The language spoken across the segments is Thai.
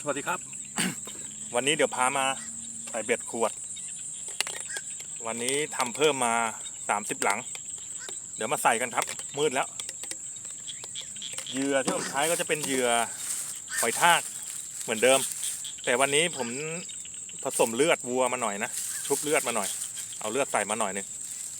สวัสดีครับ วันนี้เดี๋ยวพามาใส่เบ็ดขวด วันนี้ทำเพิ่มมาสามสิบหลัง เดี๋ยวมาใส่กันครับ มืดแล้ว เหยื่อที่ผมใช้ก็จะเป็นเหยื่อหอยทากเหมือนเดิม แต่วันนี้ผมผสมเลือดวัวมาหน่อยนะชุบเลือดมาหน่อย เอาเลือดใส่มาหน่อยหนึง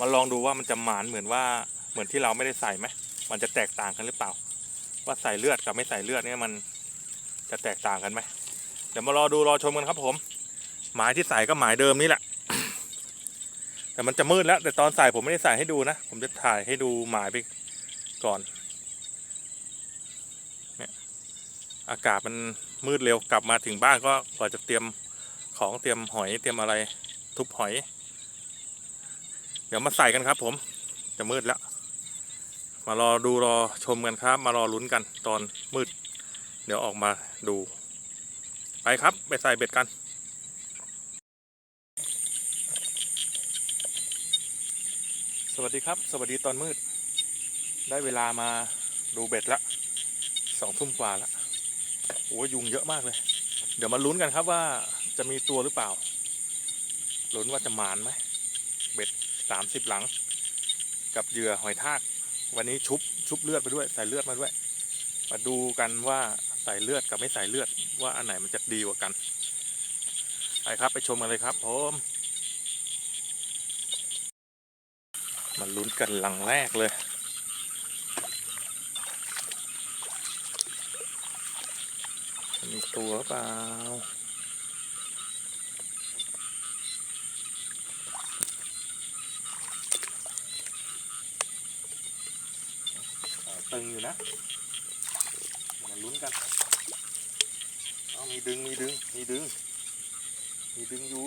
มาลองดูว่ามันจะหมานเหมือนว่าเหมือนที่เราไม่ได้ใส่ไหมมันจะแตกต่างกันหรือเปล่า ว่าใส่เลือดกับไม่ใส่เลือดเนี่ยมัน จะแตกต่างกันไหมเดี๋ยวมารอดูรอชมกันครับผม หมายที่ใส่ก็หมายเดิมนี่แหละ แต่มันจะมืดแล้ว แต่ตอนใส่ผมไม่ได้ใส่ให้ดูนะ ผมจะถ่ายให้ดูหมายไปก่อนเนี่ยอากาศมันมืดเร็วกลับมาถึงบ้านก็กว่าจะเตรียมของเตรียมหอยเตรียมอะไรทุบหอย เดี๋ยวมาใส่กันครับผมจะมืดแล้ว มารอดูรอชมกันครับ มารอลุ้นกันตอนมืด เดี๋ยวออกมาดู ไปครับ ไปใส่เบ็ดกัน สวัสดีครับ สวัสดีตอนมืด ได้เวลามาดูเบ็ดละสองทุ่มกว่าละโอ้ยุงเยอะมากเลย เดี๋ยวมาลุ้นกันครับว่าจะมีตัวหรือเปล่า ลุ้นว่าจะหมานไหม เบ็ดสามสิบหลัง กับเหยื่อหอยทาก วันนี้ชุบชุบเลือดไปด้วย ใส่เลือดมาด้วย มาดูกันว่า ใส่เลือดกับไม่ใส่เลือดว่าอันไหนมันจะดีกว่ากัน ไปครับไปชมกันเลยครับผมมาลุ้นกันหลังแรกเลย มีตัวเปล่าอ่าตึงอยู่นะ มาลุ้นกันเอามีดึงมีดึงมีดึง มีดึงอยู่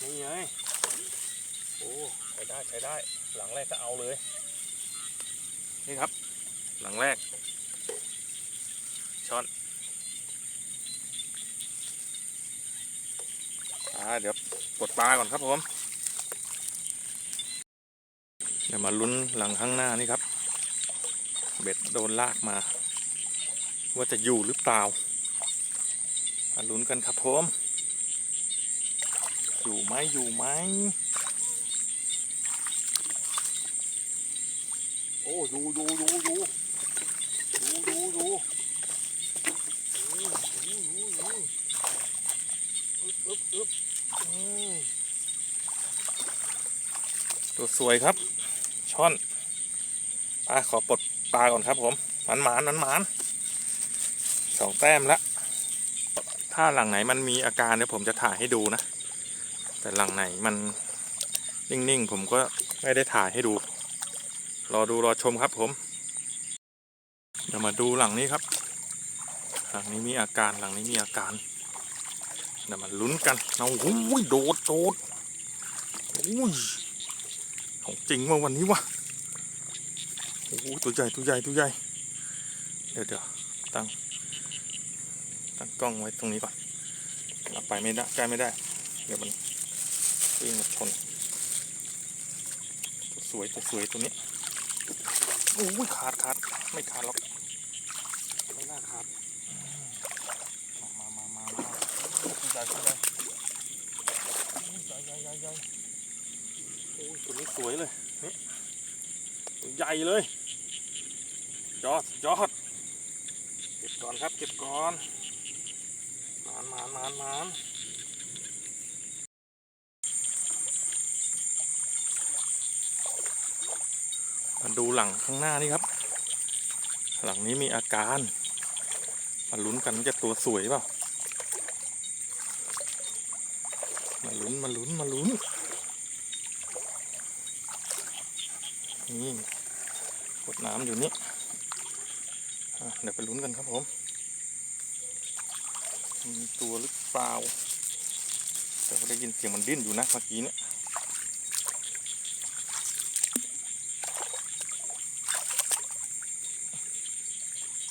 นี่ไงโอ้ใช้ได้ใช้ได้ หลังแรกก็เอาเลย นี่ครับ หลังแรก ช้อนอ่าเดี๋ยวปลดปลาก่อนครับผมเดี๋ยวมาลุ้นหลังข้างหน้านี่ครับ เบ็ดโดนลากมา ว่าจะอยู่หรือเปล่าลุ้นกันครับผมอยู่ไหมอยู่ไหมโอ้ดูดูดูดูดูดูดูตัวสวยครับ ช่อนปลาขอปลดปลาก่อนครับผมหมานหมานหมาน สองแต้มละถ้าหลังไหนมันมีอาการเนี่ยผมจะถ่ายให้ดูนะ แต่หลังไหนมันนิ่งๆ ผมก็ไม่ได้ถ่ายให้ดู รอดูรอชมครับผม เดี๋ยวมาดูหลังนี้ครับ หลังนี้มีอาการหลังนี้มีอาการ เดี๋ยวมาลุ้นกันเอาโอ้ยโดดโดดโอ้ยของจริงว่าวันนี้วะโอ้ตัวใหญ่ตัวใหญ่ตัวใหญ่ เดี๋ยวเดี๋ยวตั้ง ตั้งกล้องไว้ตรงนี้ก่อนเอาไปไม่ได้ใกล้ไม่ได้ เดี๋ยวมันวิ่งมาชนตัวสวยตัวสวยตัวนี้โอ้ยขาดขาดไม่ขาดหรอกไม่น่าขาดมามามามาใหญ่ใหญ่ใหญ่ใหญ่ใหญ่ใหญ่โอ้ยตัวนี้สวยเลยนี่ตัวใหญ่เลยยอดยอดเก็บก่อนครับเก็บก่อนานมานมานมานมาดูหลังข้างหน้านี่ครับ หลังนี้มีอาการมาลุ้นกันจะตัวสวยเปล่ามาลุ้นมาลุ้นมาลุ้นนี่กดน้ำอยู่นี่เดี๋ยวไปลุ้นกันครับผม มีตัวหรือเปล่า แต่ก็ได้ยินเสียงมันดิ้นอยู่นะเมื่อกี้เนี่ย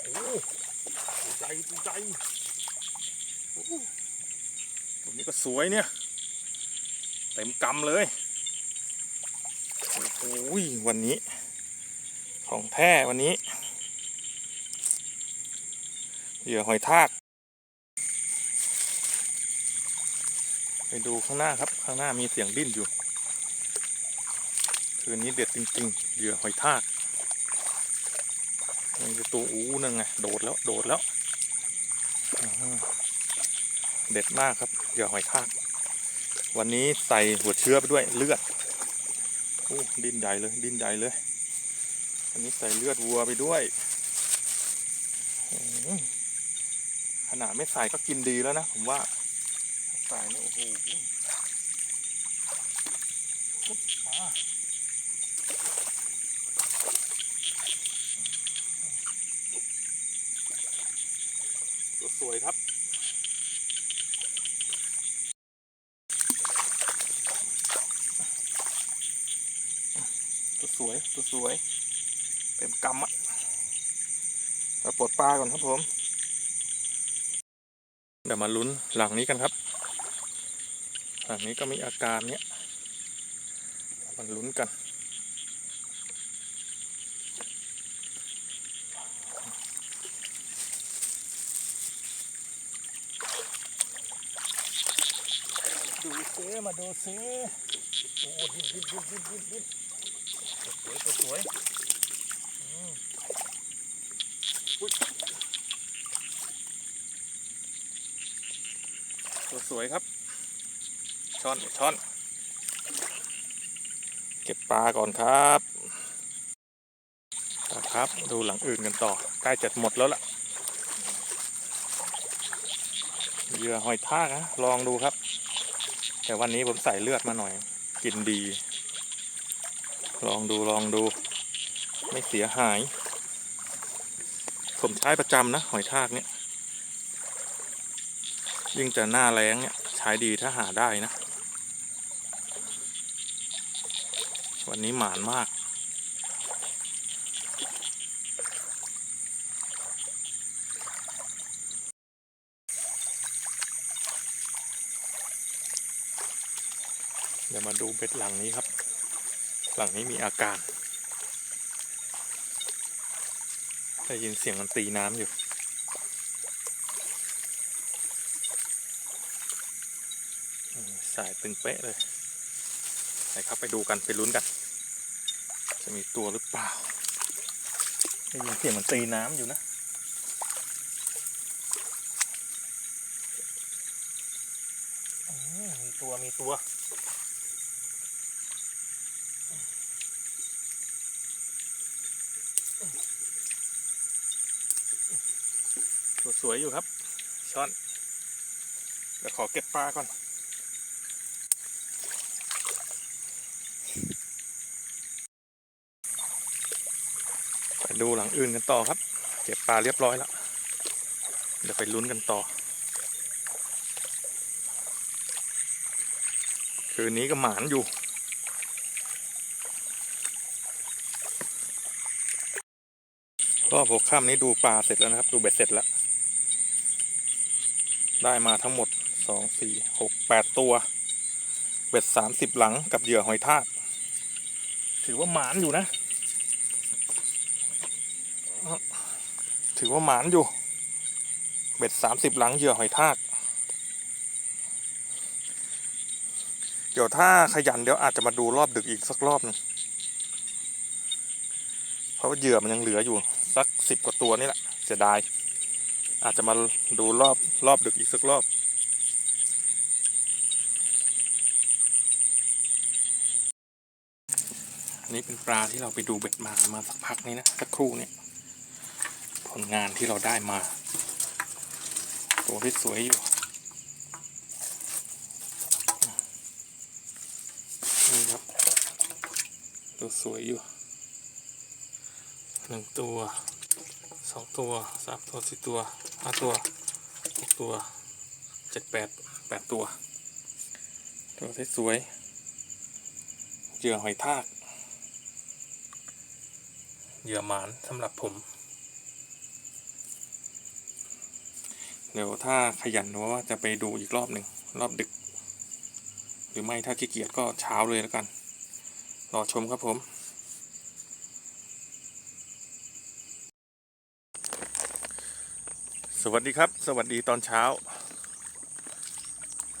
โอ้ตัวใจตัวใจโอ้ตัวนี้ก็สวยเนี่ย เต็มกำเลย โอ้โหวันนี้ ของแท้วันนี้เหยื่อหอยทาก ไป ดูข้างหน้าครับ ข้างหน้ามีเสียงดิ้นอยู่ คืนนี้เด็ดจริงๆเหยื่อหอยทากนี่คือตัวอู้นั่นไงโดดแล้วโดดแล้วเด็ดมากครับเหยื่อหอยทาก วันนี้ใส่หัวเชื้อไปด้วยเลือดโอ้ดิ้นใหญ่เลยดิ้นใหญ่เลยอันนี้ใส่เลือดวัวไปด้วยขนาดไม่ใส่ก็กินดีแล้วนะผมว่า ใส่นี่โอ้โหอุ๊บอ่าตัวสวยครับตัวสวยตัวสวย เต็มกำอะเราปลดปลาก่อนครับผม เดี๋ยวมาลุ้นหลังนี้กันครับ หลังนี้ก็มีอาการเนี้ยมันลุ้นกัน ดูซมาดูซโอ้ดิ้นดิ้นดิ้นดิ้นดิ้นดิ้นสวยสวยสวยครับ ช้อนช้อน เก็บปลาก่อนครับครับ ดูหลังอื่นกันต่อ ใกล้จะหมดแล้วล่ะเหยื่อหอยทากนะลองดูครับ แต่วันนี้ผมใส่เลือดมาหน่อย กินดี ลองดูลองดู ไม่เสียหาย ผมใช้ประจำนะ หอยทากเนี่ยยิ่งจะหน้าแรงเนี่ยใช้ดีถ้าหาได้นะ วันนี้หมานมาก เดี๋ยวมาดูเบ็ดหลังนี้ครับ หลังนี้มีอาการ ได้ยินเสียงมันตีน้ำอยู่สายตึงเป๊ะเลย ไปครับไปดูกันไปลุ้นกัน จะมีตัวหรือเปล่าได้ยินเสียงมันตีน้ำอยู่นะมีตัวมีตัวสวยอยู่ครับ ช้อนเดี๋ยวขอเก็บปลาก่อน ดูหลังอื่นกันต่อครับ เก็บปลาเรียบร้อยแล้ว เดี๋ยวไปลุ้นกันต่อ คืนนี้ก็หมานอยู่รอบหัวค่ำนี้ดูปลาเสร็จแล้วนะครับ ดูเบ็ดเสร็จแล้ว ได้มาทั้งหมดสองสี่หกแปดตัว เบ็ดสามสิบหลังกับเหยื่อหอยทาก ถือว่าหมานอยู่นะ ถือว่าหมานอยู่ เบ็ดสามสิบหลังเหยื่อหอยทาก เดี๋ยวถ้าขยันเดี๋ยวอาจจะมาดูรอบดึกอีกสักรอบหนึงเพราะว่าเหยื่อมันยังเหลืออยู่สักสิบกว่าตัวนี่แหละเสียดาย อาจจะมาดูรอบรอบดึกอีกสักรอบอันนี้เป็นปลาที่เราไปดูเบ็ดมามาสักพักนี้นะสักครู่เนี่ย ผลงานที่เราได้มา ตัวที่สวยอยู่นี่ครับ ตัวสวยอยู่หนึ่งตัวสองตัวสามตัวสี่ตัวห้าตัวหกตัวเจ็ดแปดแปดตัว ตัวที่สวยเหยื่อหอยทากเหยื่อหมานสำหรับผม เดี๋ยวถ้าขยันว่าจะไปดูอีกรอบหนึ่งรอบดึก หรือไม่ถ้าขี้เกียจก็เช้าเลยแล้วกัน รอชมครับผม สวัสดีครับ สวัสดีตอนเช้า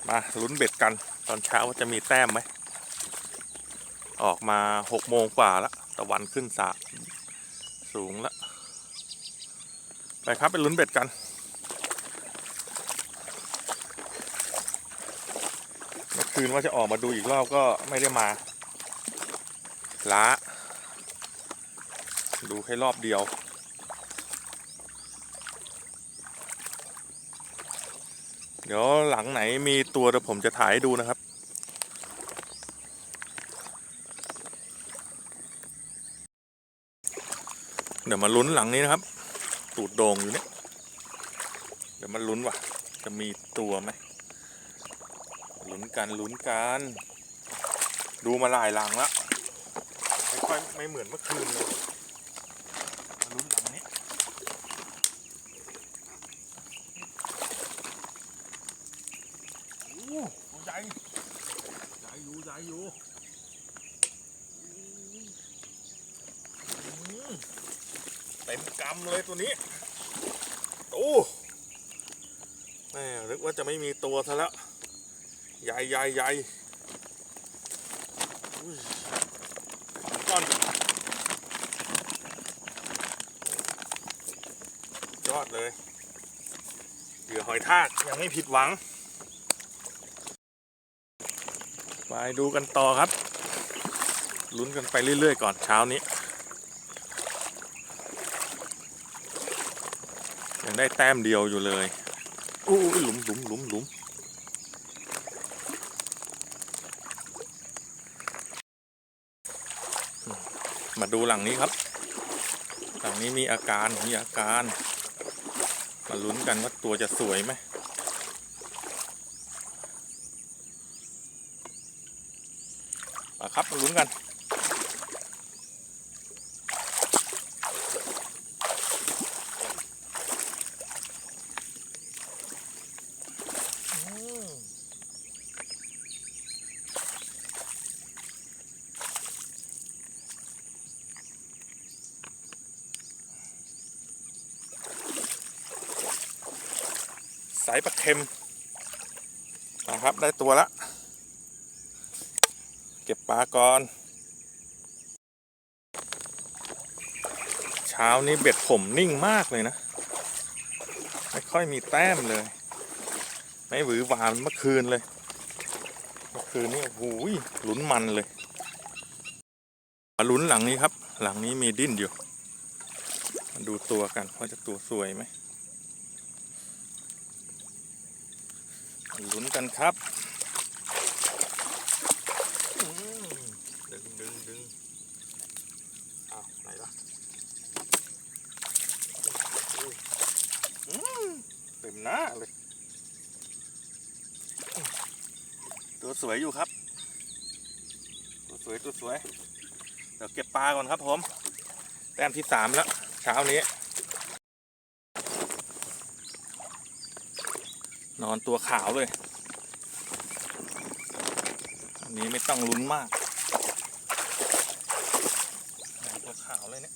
มาลุ้นเบ็ดกันตอนเช้าว่าจะมีแต้มไหม ออกมาหกโมงกว่าแล้วตะวันขึ้นสาสูงแล้วไปครับไปลุ้นเบ็ดกัน เมื่อ คืนว่าจะออกมาดูอีกรอบก็ไม่ได้มาล้า ดูแค่รอบเดียว เดี๋ยวหลังไหนมีตัวเดี๋ยวผมจะถ่ายให้ดูนะครับเดี๋ยวมาลุ้นหลังนี้นะครับ ตูดโด่งอยู่เนี่ย เดี๋ยวมาลุ้นว่ะ จะมีตัวไหม ลุ้นกันลุ้นกันดูมาหลายหลังแล้วไม่ค่อยไม่เหมือนเมื่อคืนเลยมาลุ้นหลังนี้โอ้โหใหญ่ใหญ่อยู่ใหญ่อยู่เต็มกำเลยตัวนี้โอ้แม่นึกว่าจะไม่มีตัวซะแล้ว ใหญ่ใหญ่ใหญ่อุ้ยก้อนยอดเลยเหยื่อหอยทากยังไม่ผิดหวัง ไปดูกันต่อครับ ลุ้นกันไปเรื่อยๆก่อนเช้านี้ ยังได้แต้มเดียวอยู่เลยอู้หลุมหลุมหลุมหลุมอืมมา ดูหลังนี้ครับ หลังนี้มีอาการมีอาการ มาลุ้นกันว่าตัวจะสวยไหมมาครับมาลุ้นกันายปลาเค็มนะครับ ได้ตัวละ เก็บปลาก่อน เช้านี้เบ็ดผมนิ่งมากเลยนะ ไม่ค่อยมีแต้มเลย ไม่หวือหวานเมื่อคืนเลย เมื่อคืนนี้โอ้โหลุ้นมันเลยมาลุ้นหลังนี้ครับ หลังนี้มีดิ้นอยู่มาดูตัวกันว่าจะตัวสวยไหมมา ลุ้นกันครับดึงดึงดึงอ้าวไหนล่ะเต็มหน้าเลย ตัวสวยอยู่ครับ ตัวสวยตัวสวย เดี๋ยวเก็บปลาก่อนครับผม แต้มที่สามแล้ว เช้านี้ อนตัวขาวเลย อันนี้ไม่ต้องลุ้นมาก ตัวขาวเลยเนี่ย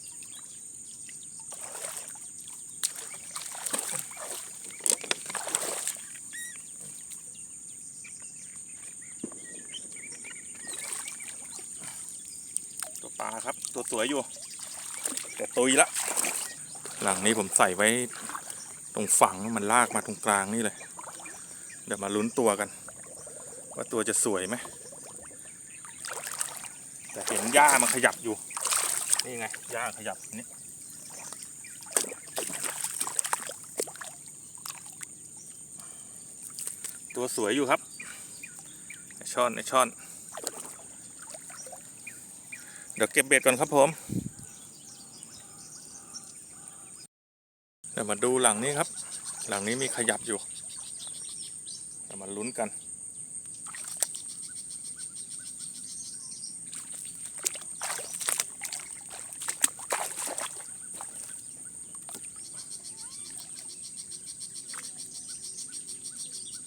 ตัวปลาครับ ตัวสวยอยู่ แต่ตุยละ หลังนี้ผมใส่ไว้ตรงฝั่งมันลากมาตรงกลางนี่เลย เดี๋ยวมาลุ้นตัวกัน ว่าตัวจะสวยไหมแต่เห็นหญ้ามันขยับอยู่ นี่ไงหญ้าขยับนี่ตัวสวยอยู่ครับไอช่อนไอช่อน เดี๋ยวเก็บเบ็ดก่อนครับผมเดี๋ยวมาดูหลังนี้ครับ หลังนี้มีขยับอยู่ ลุ้นกัน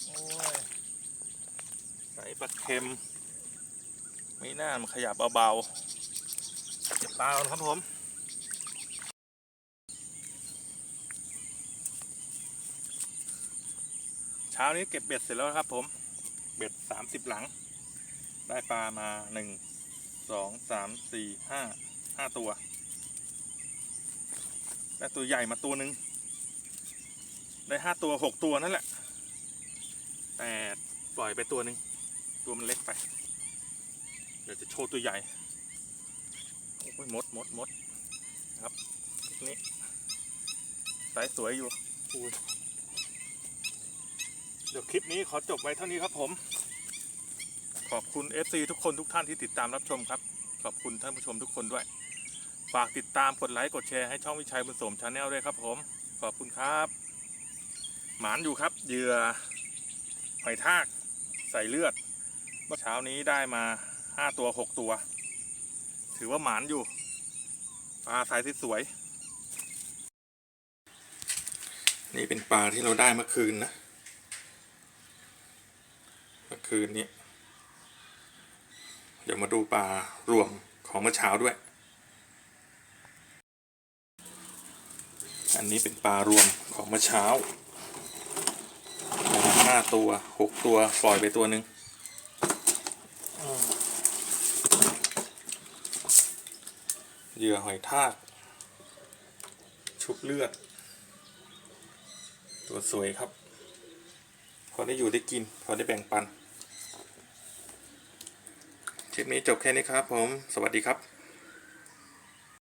โอ้ยใส่ปลาเค็ม ไม่น่ามันขยับเบาๆเก็บปลาก่อนครับผม ช้านี้เก็บเบ็ดเสร็จแล้วครับ ผม เบ็ดสามสิบหลัง ได้ปลามาหนึ่งสองสามสี่ห้าห้าตัว ได้ตัวใหญ่มาตัวหนึ่งได้ห้าตัวหกตัวนั่นแหละ แต่ปล่อยไปตัวหนึ่งตัวมันเล็กไป เดี๋ยวจะโชว์ตัวใหญ่โอ้ยมดมดมดครับ นี่สายสวยอยู่อุ้ย เดี๋ยวคลิปนี้ขอจบไว้เท่านี้ครับผม ขอบคุณ FC ทุกคนทุกท่านที่ติดตามรับชมครับ ขอบคุณท่านผู้ชมทุกคนด้วย ฝากติดตามกดไลค์กดแชร์ให้ช่องวิชัยบุญสมชาแนลด้วยครับผม ขอบคุณครับ หมานอยู่ครับเหยื่อหอยทาก ใส่เลือด เมื่อเช้านี้ได้มาห้าตัวหกตัว ถือว่าหมานอยู่ปลาสายสวยนี่เป็นปลาที่เราได้เมื่อคืนนะ คืนนี้ เดี๋ยวมาดูปลารวมของเมื่อเช้าด้วย อันนี้เป็นปลารวมของเมื่อเช้าห้าตัวหกตัวปล่อยไปตัวหนึ่งเหยื่อหอยทากชุบเลือด ตัวสวยครับ พอได้อยู่ได้กิน พอได้แบ่งปัน ลิปนี้จบแค่นี้ครับผม สวัสดีครับ